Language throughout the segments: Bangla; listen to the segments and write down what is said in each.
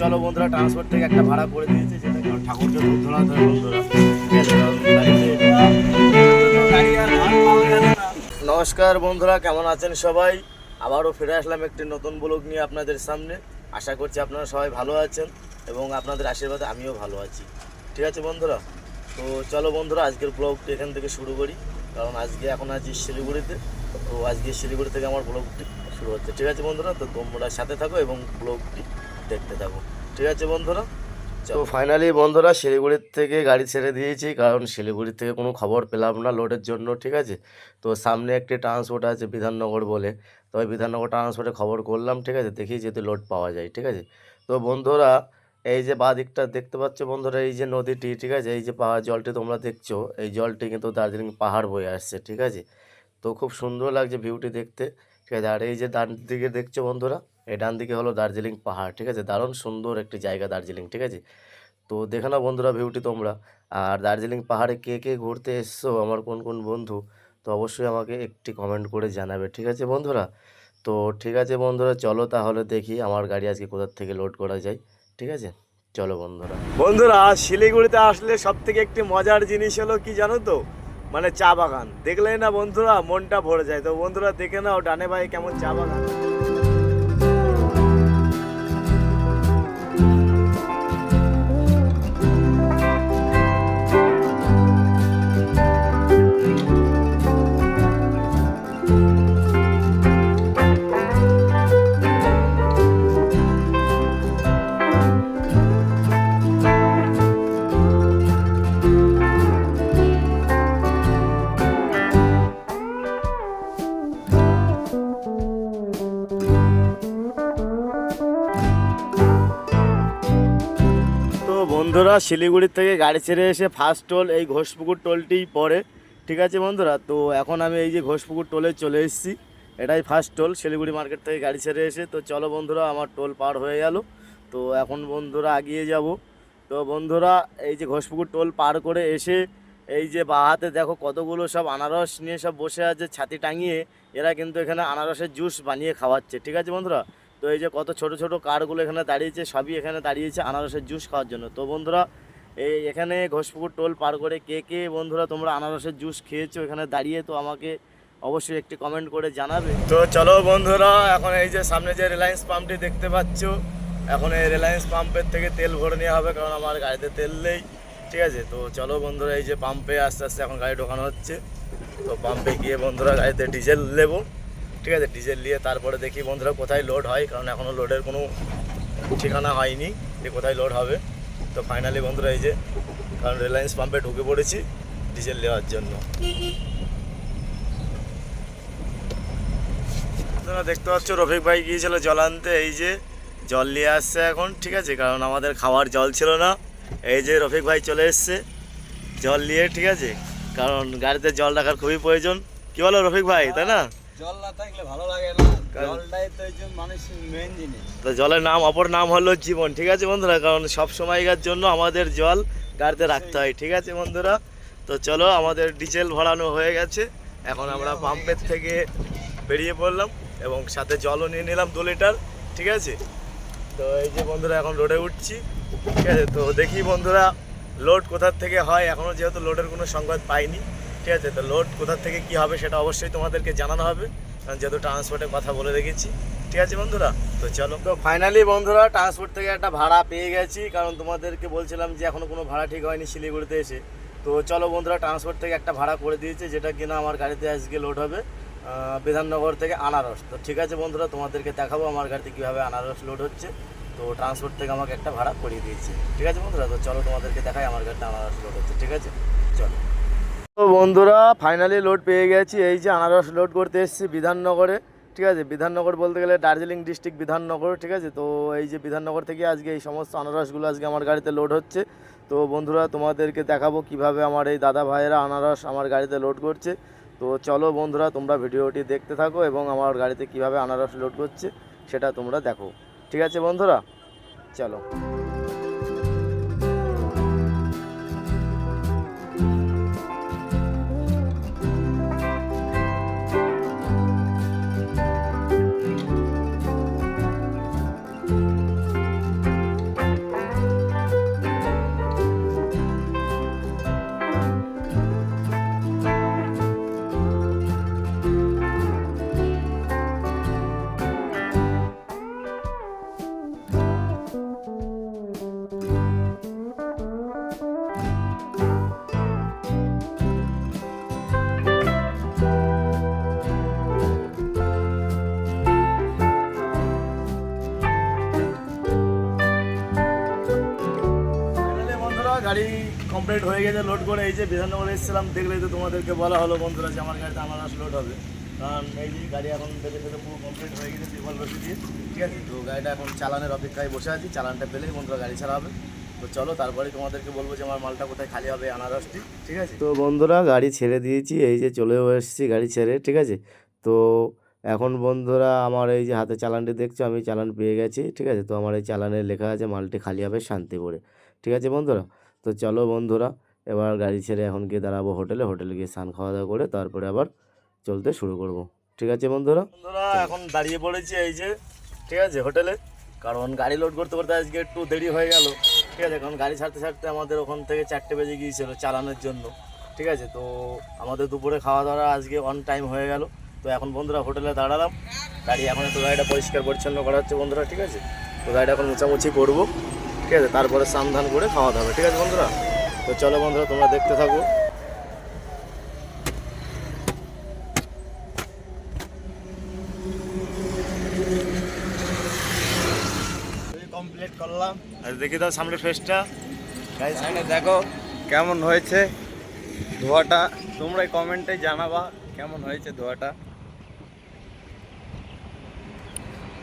চলো বন্ধুরা ট্রান্সপোর্ট থেকে একটা ভাড়া করে দিয়েছে, যেটা ঠাকুরকে বন্ধুরা। নমস্কার বন্ধুরা, কেমন আছেন সবাই? আবারও ফিরে আসলাম একটি নতুন ব্লগ নিয়ে আপনাদের সামনে। আশা করছি আপনারা সবাই ভালো আছেন এবং আপনাদের আশীর্বাদে আমিও ভালো আছি। ঠিক আছে বন্ধুরা? তো চলো বন্ধুরা, আজকের ব্লগটি এখান থেকে শুরু করি। কারণ আজকে এখন আছি শিলিগুড়িতে। তো আজকে শিলিগুড়ি থেকে আমার ব্লগটি শুরু হচ্ছে। ঠিক আছে বন্ধুরা? তো তোমরা সাথে থাকো এবং ব্লগটি দেখতে থাকো ঠিক আছে বন্ধুরা? তো ফাইনালি বন্ধুরা শিলিগুড়ির থেকে গাড়ি ছেড়ে দিয়েছি কারণ শিলিগুড়ি থেকে কোনো খবর পেলাম না লোডের জন্য ঠিক আছে? তো সামনে একটি ট্রান্সপোর্ট আছে বিধাননগর বলে। তো ওই বিধাননগর ট্রান্সপোর্টে খবর করলাম ঠিক আছে? দেখি যদি লোড পাওয়া যায় ঠিক আছে? তো বন্ধুরা এই যে বাঁ দিকটা দেখতে পাচ্ছ বন্ধুরা এই যে নদীটি ঠিক আছে? এই যে পাহাড় জলটি তোমরা দেখছ এই জলটি কিন্তু দার্জিলিং পাহাড় বয়ে আসছে ঠিক আছে? তো খুব সুন্দর লাগছে ভিউটি দেখতে ঠিক আছে? আর এই যে ডান দিকে দেখছ বন্ধুরা এই ডান দিকে হলো দার্জিলিং পাহাড়, ঠিক আছে? দারুণ সুন্দর একটি জায়গা দার্জিলিং, ঠিক আছে? তো দেখে নাও বন্ধুরা ভিউটি তোমরা। আর দার্জিলিং পাহাড়ে কে কে ঘুরতে এসছো, আমার কোন কোন বন্ধু, তো অবশ্যই আমাকে একটি কমেন্ট করে জানাবে, ঠিক আছে বন্ধুরা? তো ঠিক আছে বন্ধুরা, চলো তাহলে দেখি আমার গাড়ি আজকে কোথার থেকে লোড করা যায়, ঠিক আছে? চলো বন্ধুরা। বন্ধুরা, শিলিগুড়িতে আসলে সব থেকে একটি মজার জিনিস হলো কি জানো তো? মানে চা বাগান। দেখলেই না বন্ধুরা মনটা ভরে যায়। তো বন্ধুরা দেখে নাও, ডানে ভাই কেমন চা বাগান। বন্ধুরা শিলিগুড়ি থেকে গাড়ি ছেড়ে এসে ফার্স্ট টোল এই ঘোষপুকুর টোলটিই পড়ে। ঠিক আছে বন্ধুরা? তো এখন আমি এই যে ঘোষপুকুর টোলে চলে এসেছি। এটাই ফার্স্ট টোল শিলিগুড়ি মার্কেট থেকে গাড়ি ছেড়ে এসে। তো চলো বন্ধুরা, আমার টোল পার হয়ে গেল। তো এখন বন্ধুরা আগিয়ে যাব। তো বন্ধুরা, এই যে ঘোষপুকুর টোল পার করে এসে, এই যে বাহাতে দেখো কতগুলো সব আনারস নিয়ে সব বসে আছে, ছাতি টাঙিয়ে। এরা কিন্তু এখানে আনারসের জুস বানিয়ে খাওয়াচ্ছে। ঠিক আছে বন্ধুরা? তো এই যে কত ছোট ছোট কারগুলো এখানে দাঁড়িয়েছে, সবই এখানে দাঁড়িয়েছে আনারসের জুস খাওয়ার জন্য। তো বন্ধুরা, এই এখানে ঘোষপুকুর টোল পার করে কে কে বন্ধুরা তোমরা আনারসের জুস খেয়েছো এখানে দাঁড়িয়ে, তো আমাকে অবশ্যই একটি কমেন্ট করে জানাবে। তো চলো বন্ধুরা, এখন এই যে সামনে যে রিলায়েন্স পাম্পটি দেখতে পাচ্ছ, এখন এই রিলায়েন্স পাম্পের থেকে তেল ভরে নেওয়া হবে, কারণ আমার গাড়িতে তেল নেই, ঠিক আছে? তো চলো বন্ধুরা, এই যে পাম্পে আস্তে আস্তে এখন গাড়ি ঢোকানো হচ্ছে। তো পাম্পে গিয়ে বন্ধুরা গাড়িতে ডিজেল নেব। ঠিক আছে ডিজেল নিয়ে তারপরে দেখি বন্ধুরা কোথায় লোড হয়, কারণ এখনও লোডের কোনো ঠিকানা হয়নি যে কোথায় লোড হবে। তো ফাইনালি বন্ধুরা এই যে, কারণ রিলায়েন্স পাম্পে ঢুকে পড়েছি ডিজেল নেওয়ার জন্য। দেখতে পাচ্ছ, রফিক ভাই গিয়েছিল জল আনতে, এই যে জল নিয়ে আসছে এখন, ঠিক আছে? কারণ আমাদের খাওয়ার জল ছিল না। এই যে রফিক ভাই চলে এসছে জল নিয়ে, ঠিক আছে? কারণ গাড়িতে জল রাখার খুবই প্রয়োজন। কি বলো রফিক ভাই, তাই না? জল না থাকলে ভালো লাগে না। জলটাই তো একজন মানুষের মেন জিনিস। তো জলের নাম অপর নাম হলো জীবন ঠিক আছে বন্ধুরা? কারণ সব সময়কার জন্য আমাদের জল গাড়িতে রাখতে হয় ঠিক আছে বন্ধুরা? তো চলো আমাদের ডিজেল ভরানো হয়ে গেছে। এখন আমরা পাম্পের থেকে বেরিয়ে পড়লাম এবং সাথে জলও নিয়ে নিলাম দু লিটার ঠিক আছে? তো এই যে বন্ধুরা এখন রোডে উঠছি ঠিক আছে? তো দেখি বন্ধুরা লোড কোথার থেকে হয়? এখনও যেহেতু লোডের কোনো সংবাদ পাইনি। ঠিক আছে, তো লোড কোথার থেকে কি হবে সেটা অবশ্যই তোমাদেরকে জানানো হবে। কারণ যেহেতু ট্রান্সপোর্টের কথা বলে রেখেছি। ঠিক আছে বন্ধুরা, তো চলো। তো ফাইনালি বন্ধুরা ট্রান্সপোর্ট থেকে একটা ভাড়া পেয়ে গেছি। কারণ তোমাদেরকে বলছিলাম যে এখনও কোনো ভাড়া ঠিক হয়নি শিলিগুড়িতে এসে। তো চলো বন্ধুরা ট্রান্সপোর্ট থেকে একটা ভাড়া করে দিয়েছে, যেটা কিনা আমার গাড়িতে আজকে লোড হবে বিধাননগর থেকে আনারস। তো ঠিক আছে বন্ধুরা, তোমাদেরকে দেখাবো আমার গাড়িতে কীভাবে আনারস লোড হচ্ছে। তো ট্রান্সপোর্ট থেকে আমাকে একটা ভাড়া করিয়ে দিয়েছে। ঠিক আছে বন্ধুরা, তো চলো তোমাদেরকে দেখাই আমার গাড়িতে আনারস লোড হচ্ছে। ঠিক আছে? চলো। তো বন্ধুরা ফাইনালি লোড পেয়ে গেছি। এই যে আনারস লোড করতে এসেছি বিধাননগরে, ঠিক আছে? বিধাননগর বলতে গেলে দার্জিলিং ডিস্ট্রিক্ট বিধাননগর, ঠিক আছে? তো এই যে বিধাননগর থেকে আজকে এই সমস্ত আনারসগুলো আজকে আমার গাড়িতে লোড হচ্ছে। তো বন্ধুরা, তোমাদেরকে দেখাবো কীভাবে আমার এই দাদা ভাইয়েরা আনারস আমার গাড়িতে লোড করছে। তো চলো বন্ধুরা, তোমরা ভিডিওটি দেখতে থাকো এবং আমার গাড়িতে কীভাবে আনারস লোড করছে, সেটা তোমরা দেখো। ঠিক আছে বন্ধুরা? চলো। গাড়ি কমপ্লিট হয়ে গেছে লোড করে এই যে বিধাননগর এসেছিলাম দেখলেই তো তোমাদেরকে বলা হলো বন্ধুরা যে আমার গাড়িতে আমার আস লোড হবে। কারণ এই যে গাড়ি এখন বেঁধে বেঁধে পুরো কমপ্লিট হয়ে গেছে রশি দিয়ে, ঠিক আছে? তো গাড়িটা এখন চালানের অপেক্ষায় বসে আছি, চালানটা পেলেই বন্ধুরা গাড়ি ছাড়া হবে। তো চলো, তারপরে তোমাদেরকে বলব যে আমার মালটা কোথায় খালি হবে আনারসটি, ঠিক আছে? তো বন্ধুরা, গাড়ি ছেড়ে দিয়েছি, এই যে চলেও এসেছি গাড়ি ছেড়ে, ঠিক আছে? তো এখন বন্ধুরা, আমার এই যে হাতে চালানটি দেখছ, আমি চালান পেয়ে গেছি, ঠিক আছে? তো আমার এই চালানে লেখা আছে, মালটি খালি হবে শান্তিপুরে, ঠিক আছে বন্ধুরা? তো চলো বন্ধুরা, এবার গাড়ি ছেড়ে এখন গিয়ে দাঁড়াবো হোটেলে। হোটেলে গিয়ে স্নান খাওয়া দাওয়া করে তারপরে আবার চলতে শুরু করব। ঠিক আছে বন্ধুরা? বন্ধুরা, এখন দাঁড়িয়ে পড়েছি এই যে, ঠিক আছে, হোটেলে। কারণ গাড়ি লোড করতে করতে আজকে একটু দেরি হয়ে গেল। ঠিক আছে, কারণ গাড়ি ছাড়তে ছাড়তে আমাদের ওখান থেকে চারটে বেজে গিয়েছিল চালানোর জন্য। ঠিক আছে, তো আমাদের দুপুরে খাওয়া দাওয়া আজকে অন টাইম হয়ে গেল। তো এখন বন্ধুরা হোটেলে দাঁড়ালাম। গাড়ি এখন একটু গাড়িটা পরিষ্কার পরিচ্ছন্ন করা হচ্ছে বন্ধুরা, ঠিক আছে? তো গাড়িটা এখন মোছামুছি করব। ঠিক আছে তারপরে স্নান করে খাওয়া দাওয়া ঠিক আছে বন্ধুরা? তো চলো বন্ধুরা তোমরা দেখতে থাকো। কমপ্লিট করলাম। আর দেখি দাও সামনে ফেসটা দেখো কেমন হয়েছে ধোয়াটা। তোমরা কমেন্টে জানাবা কেমন হয়েছে ধোয়াটা।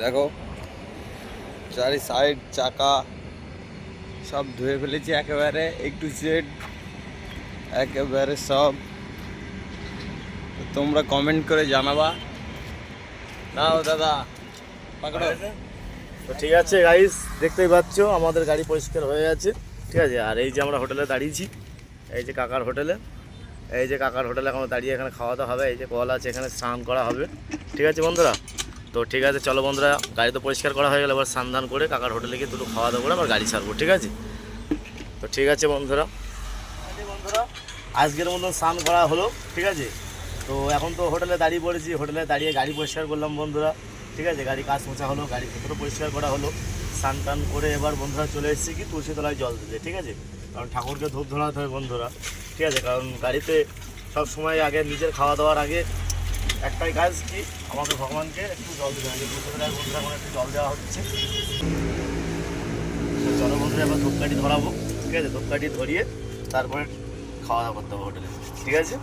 দেখো চারি সাইড চাকা সব ধুয়ে ফেলেছি একেবারে, একটু সেট একেবারে সব। তোমরা কমেন্ট করে জানাবা। নাও দাদা পাকড়ো তো ঠিক আছে গাইস দেখতেই পাচ্ছ, আমাদের গাড়ি পরিষ্কার হয়ে আছে ঠিক আছে, আর এই যে আমরা হোটেলে দাঁড়িয়েছি, এই যে কাকার হোটেলে, এই যে কাকার হোটেলে এখন দাঁড়িয়ে এখানে খাওয়া দাওয়া হবে, এই যে কল আছে, এখানে স্নান করা হবে। ঠিক আছে বন্ধুরা? তো ঠিক আছে, চলো বন্ধুরা, গাড়ি তো পরিষ্কার করা হয়ে গেল, এবার স্নান করে কাকার হোটেলে গিয়ে দুটো খাওয়া দাওয়া করে আবার গাড়ি ছাড়বো, ঠিক আছে? তো ঠিক আছে বন্ধুরা। বন্ধুরা, আজকের মতন স্নান করা হলো, ঠিক আছে? তো এখন তো হোটেলে দাঁড়িয়ে পড়েছি, হোটেলে দাঁড়িয়ে গাড়ি পরিষ্কার করলাম বন্ধুরা, ঠিক আছে? গাড়ি কাজ মোছা হলো, গাড়ি ভেতরে পরিষ্কার করা হলো স্নান টান করে এবার বন্ধুরা চলে এসেছি কি তুলসী তলায় জল দিতে, ঠিক আছে? কারণ ঠাকুরকে ধূপ ধরাতে হবে বন্ধুরা, ঠিক আছে? কারণ গাড়িতে সব সময় আগে নিজের খাওয়া দাওয়ার আগে একটাই কাজ কি? আমাকে ভগবানকে একটু জল দিতে তুলসী তলায় বন্ধুরা এখন একটু জল দেওয়া হচ্ছে। চলো বন্ধুরা এবার ধূপকাঠি ধরাবো, ঠিক আছে? ধূপকাঠি ধরিয়ে তারপরে খাওয়া দাওয়া করতে হবে হোটেলে, ঠিক আছে?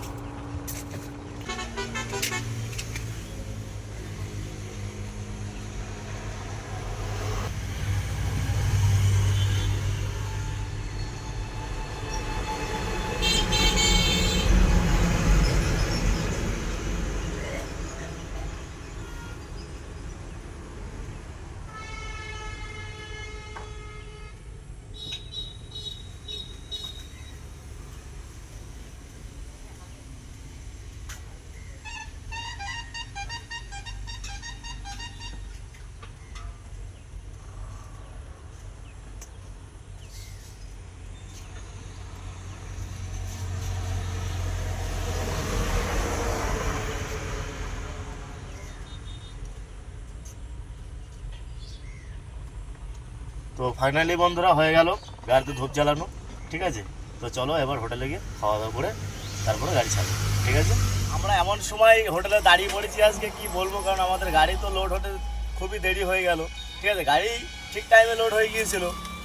ফাইনালি বন্ধুরা হয়ে গেল, গাড়িতে ধূপ জ্বালানো, ঠিক আছে? তো চলো এবার হোটেলে গিয়ে খাওয়া দাওয়া করে তারপরে গাড়ি ছাড়বো, ঠিক আছে? আমরা এমন সময় হোটেলে দাঁড়িয়ে পড়েছি আজকে, কি বলব? কারণ আমাদের গাড়ি তো লোড হতে খুবই দেরি হয়ে গেল, ঠিক আছে? গাড়ি ঠিক টাইমে লোড হয়ে গিয়েছিল,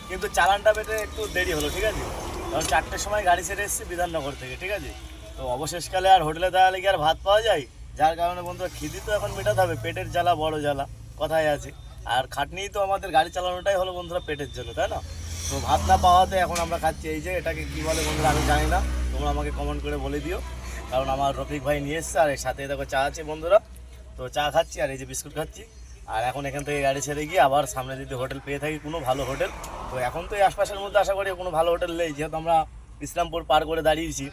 কিন্তু চালানটা পেতে একটু দেরি হলো, ঠিক আছে? কারণ চারটের সময় গাড়ি ছেড়ে এসেছি বিধাননগর থেকে, ঠিক আছে? তো অবশেষকালে আর হোটেলে দাঁড়ালে কি আর ভাত পাওয়া যায়? যার কারণে বন্ধুরা খিদি তো এখন মেটাতে হবে, পেটের জ্বালা, বড় জ্বালা, কথাই আছে। আর খাটনি তো আমাদের গাড়ি চালানোটাই হলো বন্ধুরা পেটের জন্য, তাই না? তো ভাত না পাওয়াতে এখন আমরা খাচ্ছি এই যে, এটাকে কি বলে বন্ধুরা আমি জানি না। তোমরা আমাকে কমেন্ট করে বলে দিও, কারণ আমার রফিক ভাই নিয়ে এসছে, আর এর সাথে দেখো চা আছে বন্ধুরা। তো চা খাচ্ছি আর এই যে বিস্কুট খাচ্ছি। আর এখন এখান থেকে গাড়ি ছেড়ে গিয়ে আবার সামনে যদি হোটেল পেয়ে থাকি, কোনো ভালো হোটেল তো এখন তো এই আশপাশের মধ্যে আশা করি কোনো ভালো হোটেল নেই। যেহেতু আমরা ইসলামপুর পার করে দাঁড়িয়েছি,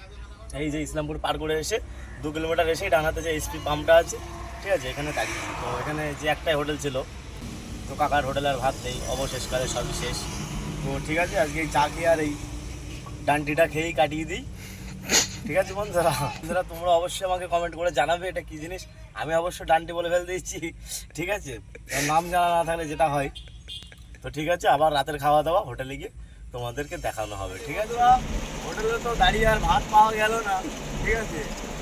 এই যে ইসলামপুর পার করে এসে দু কিলোমিটার এসেই ডানাতে যে এসপি পাম্পটা আছে, ঠিক আছে, এখানে দাঁড়িয়ে তো এখানে যে একটাই হোটেল ছিল তো কাকার হোটেলে আর ভাত নেই, অবশেষকালে সবই শেষ। তো ঠিক আছে, আজকে চা খেয়ে আর এই ডান্টিটা খেয়েই কাটিয়ে দিই। ঠিক আছে বন্ধুরা? বন্ধুরা, তোমরা অবশ্যই আমাকে কমেন্ট করে জানাবে এটা কি জিনিস। আমি অবশ্য ডান্টি বলে ফেল দিচ্ছি ঠিক আছে? নাম জানা না থাকলে যেটা হয়। তো ঠিক আছে, আবার রাতের খাওয়া দাওয়া, হোটেলে গিয়ে তোমাদেরকে দেখানো হবে। ঠিক আছে হোটেলে তো দাঁড়িয়ে আর ভাত পাওয়া গেল না। ঠিক আছে?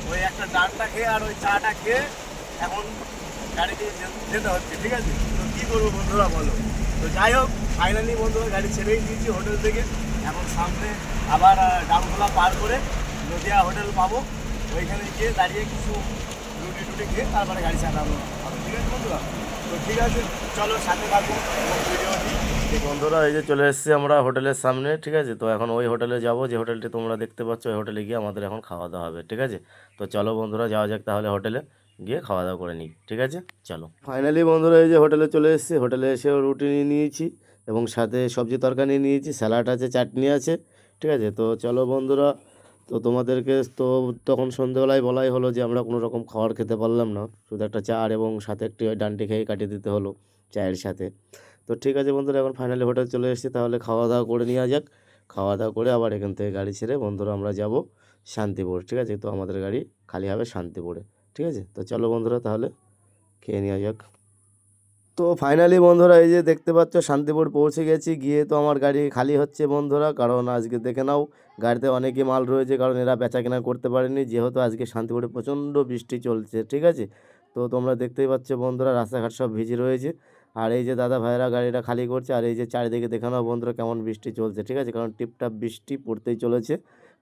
ওই একটা ডানটা খেয়ে আর ওই চাটা খেয়ে এখন গাড়ি দিয়ে যেতে হচ্ছে। ঠিক আছে? কী করব বন্ধুরা বলো? তো যাই হোক ফাইনালি বন্ধুরা গাড়ি ছেড়েই দিয়েছি হোটেল থেকে। এখন সামনে আবার ডামখোলা পার করে নদিয়া হোটেল পাবো। ওইখানে গিয়ে দাঁড়িয়ে কিছু রুটি টুটি খেয়ে তারপরে গাড়ি চালানো হবে, ঠিক আছে বন্ধুরা? তো ঠিক আছে, চলো সাথে থাকব ভিডিওটি বন্ধুরা, এই যে চলে এসেছি আমরা হোটেলের সামনে, ঠিক আছে? তো এখন ওই হোটেলে যাব, যে হোটেলটি তোমরা দেখতে পাচ্ছ, ওই হোটেলে গিয়ে আমাদের এখন খাওয়া দাওয়া হবে, ঠিক আছে? তো চলো বন্ধুরা, যাওয়া যাক তাহলে হোটেলে। গিয়ে খাওয়া দাওয়া করে নিই ঠিক আছে? চলো। ফাইনালি বন্ধুরা, এই যে হোটেলে চলে এসেছি। হোটেলে এসেও রুটি নিয়ে নিয়েছি এবং সাথে সবজি তরকারি নিয়ে নিয়েছি, স্যালাড আছে, চাটনি আছে, ঠিক আছে? তো চলো বন্ধুরা, তো তোমাদেরকে তো তখন সন্ধেবেলায় বলাই হলো যে আমরা কোনো রকম খাবার খেতে পারলাম না। শুধু একটা চা আর এবং সাথে একটি ওই ডান্টি খেয়ে কাটিয়ে দিতে হলো চায়ের সাথে। তো ঠিক আছে বন্ধুরা, এখন ফাইনালি হোটেল চলে এসেছি। তাহলে খাওয়া দাওয়া করে নেওয়া যাক। খাওয়া দাওয়া করে আবার এখান থেকে গাড়ি ছেড়ে বন্ধুরা আমরা যাব শান্তিপুর, ঠিক আছে? তো আমাদের গাড়ি খালি হবে শান্তিপুরে। ঠিক আছে? তো চলো বন্ধুরা তাহলে খেয়ে নেওয়া যাক। তো ফাইনালি বন্ধুরা এই যে দেখতে পাচ্ছ শান্তিপুর পৌঁছে গেছি। গিয়ে তো আমার গাড়ি খালি হচ্ছে বন্ধুরা। কারণ আজকে দেখে নাও, গাড়িতে অনেকই মাল রয়েছে, কারণ এরা বেচা কেনা করতে পারেনি। যেহেতু আজকে শান্তিপুরে প্রচণ্ড বৃষ্টি চলছে, ঠিক আছে? তো তোমরা দেখতেই পাচ্ছ বন্ধুরা, রাস্তাঘাট সব ভিজে রয়েছে। আর এই যে দাদা ভাইরা গাড়িটা খালি করছে, আর এই যে চারিদিকে দেখে নাও বন্ধুরা কেমন বৃষ্টি চলছে, ঠিক আছে? কারণ টিপটাপ বৃষ্টি পড়তেই চলেছে।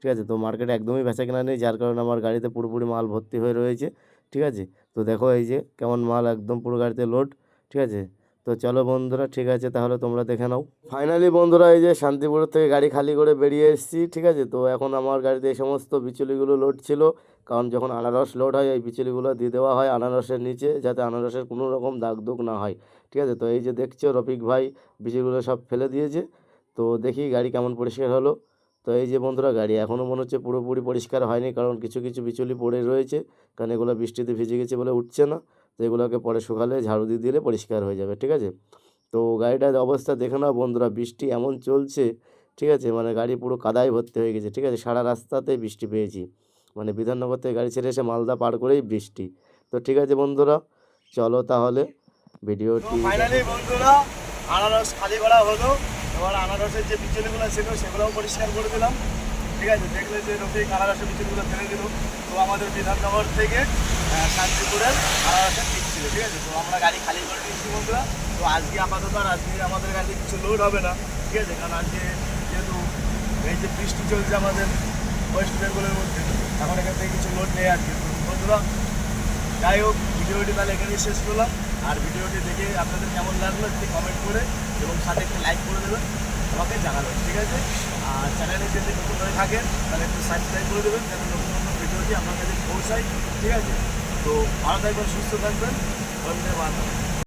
ঠিক আছে? তো মার্কেটে একদমই বেচা কেনা নেই, যার কারণে আমার গাড়িতে পুরোপুরি মাল ভর্তি হয়ে রয়েছে, ঠিক আছে? তো দেখো এই যে কেমন মাল একদম পুরো গাড়িতে লোড ঠিক আছে? তো চলো বন্ধুরা, ঠিক আছে, তাহলে তোমরা দেখে নাও। ফাইনালি বন্ধুরা, এই যে শান্তিপুর থেকে গাড়ি খালি করে বেরিয়ে এসেছি, ঠিক আছে? তো এখন আমার গাড়িতে এই সমস্ত বিচুলিগুলো লোড ছিল, কারণ যখন আনারস লোড হয়, এই বিচুলিগুলো দিয়ে দেওয়া হয় আনারসের নিচে, যাতে আনারসের কোনো রকম দাগ দুগ না হয়, ঠিক আছে? তো এই যে দেখছ, রফিক ভাই বিচুলিগুলো সব ফেলে দিয়েছে, তো দেখি গাড়ি কেমন পরিষ্কার হলো। তো এই যে বন্ধুরা, গাড়ি এখনও মনে হচ্ছে পুরোপুরি পরিষ্কার হয়নি, কারণ কিছু কিছু বিচুলি পড়ে রয়েছে। কারণ এগুলো বৃষ্টিতে ভিজে গেছে বলে উঠছে না, তো এগুলোকে পরে শুকালে, ঝাড়ু দিয়ে দিলে পরিষ্কার হয়ে যাবে, ঠিক আছে? তো গাড়িটার অবস্থা দেখে নাও বন্ধুরা, বৃষ্টি এমন চলছে, ঠিক আছে? মানে গাড়ি পুরো কাদায় ভর্তি হয়ে গেছে, ঠিক আছে? সারা রাস্তাতেই বৃষ্টি পেয়েছি। মানে বিধাননগর থেকে গাড়ি ছেড়ে এসে মালদা পার করেই বৃষ্টি। তো ঠিক আছে বন্ধুরা, চলো তাহলে, ভিডিওটি ফাইনালি বন্ধুরা, আনারস খালি করা হলো। এবার আনারসের যে বিচুলিগুলো ছিল, সেগুলোও পরিষ্কার করে দিলাম। ঠিক আছে, দেখলে যে রফিক আনারসের বিচুলিগুলো ফেলে দিল। তো আমাদের বিধাননগর থেকে শান্তিপুরের আনারসের ঠিক ছিল, ঠিক আছে? তো আমরা গাড়ি খালি করে দিয়েছি বন্ধুরা। তো আজকে আপাতত আর আজকে আমাদের গাড়িতে কিছু লোড হবে না, ঠিক আছে? কারণ আজকে যেহেতু এই যে বৃষ্টি চলছে আমাদের ওয়েস্ট বেঙ্গলের মধ্যে, এখন এখান থেকে কিছু লোড নেই আজকে। তো বন্ধুরা, যাই হোক, ভিডিওটি তাহলে এখানেই শেষ করলাম। আর ভিডিওটি দেখে আপনাদের কেমন লাগল একটি কমেন্ট করে এবং সাথে একটি লাইক করে দেবেন, আমাকে জানাবেন, ঠিক আছে? আর চ্যানেলে যদি নতুন হয়ে থাকেন, তাহলে একটু সাবস্ক্রাইব করে দেবেন যাতে নতুন নতুন ভিডিওটি আপনার কাছে পৌঁছায়, ঠিক আছে? তো ভালো থাকবেন, সুস্থ থাকবেন ধন্যবাদ